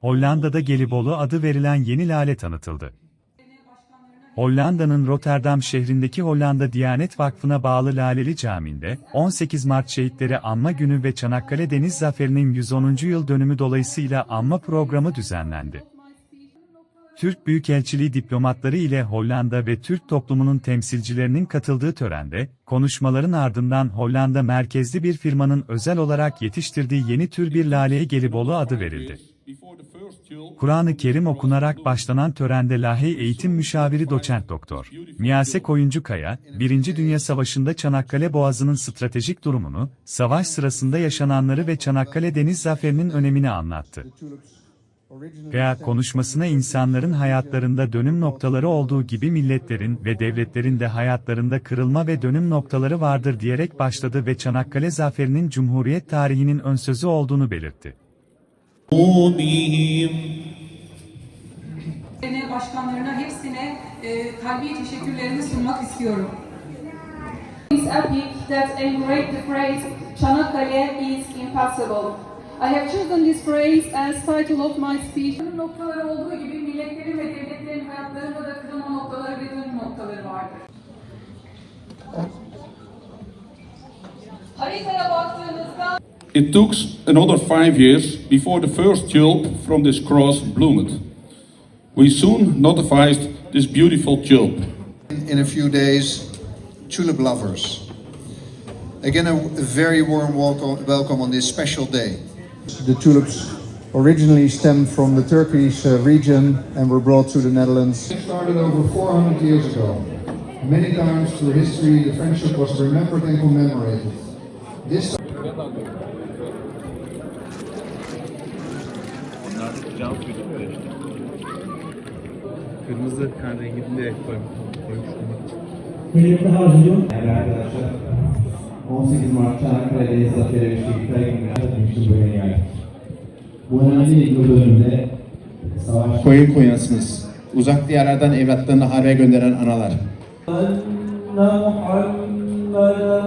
Hollanda'da Gelibolu adı verilen yeni lale tanıtıldı. Hollanda'nın Rotterdam şehrindeki Hollanda Diyanet Vakfı'na bağlı Laleli Camii'nde, 18 Mart Şehitleri Anma Günü ve Çanakkale Deniz Zaferi'nin 110. yıl dönümü dolayısıyla anma programı düzenlendi. Türk Büyükelçiliği diplomatları ile Hollanda ve Türk toplumunun temsilcilerinin katıldığı törende, konuşmaların ardından Hollanda merkezli bir firmanın özel olarak yetiştirdiği yeni tür bir laleye Gelibolu adı verildi. Kur'an-ı Kerim okunarak başlanan törende Lahey Eğitim Müşaviri Doçent Doktor Miyase Koyuncukaya, Birinci Dünya Savaşı'nda Çanakkale Boğazı'nın stratejik durumunu, savaş sırasında yaşananları ve Çanakkale Deniz Zaferi'nin önemini anlattı. Veya konuşmasına insanların hayatlarında dönüm noktaları olduğu gibi milletlerin ve devletlerin de hayatlarında kırılma ve dönüm noktaları vardır diyerek başladı ve Çanakkale Zaferi'nin Cumhuriyet tarihinin ön sözü olduğunu belirtti. بهم Derneği başkanlarına hepsine e, kalbi teşekkürlerimi sunmak istiyorum. This epic that embodied the phrase Çanakkale is impassable. I have chosen this phrase as title of my speech. Dönüm noktaları olduğu gibi milletlerin ve devletlerin hayatlarında da kırılma noktaları ve dönüm noktaları vardır. Haritaya baktığınızda It took another five years before the first tulip from this cross bloomed. We soon notified this beautiful tulip. in a few days, tulip lovers. Again, a, a very warm welcome, welcome on this special day. The tulips originally stemmed from the Turkish uh, region and were brought to the Netherlands. It started over 400 years ago. Many times through history, the friendship was remembered and commemorated. This Kırmızı kan renginde koymuştum. Kıymetli harcım. Değerli arkadaşlar, 18 Mart'ta Ankara Deniz Zaferi ve Şehitler Günü'ne atmıştım böyle geldik. Bu önemli bir yıl dönümünde savaş... Koyun koyasınız. Uzak diyarlardan evlatlarını harbe gönderen analar. Anna Muhammeden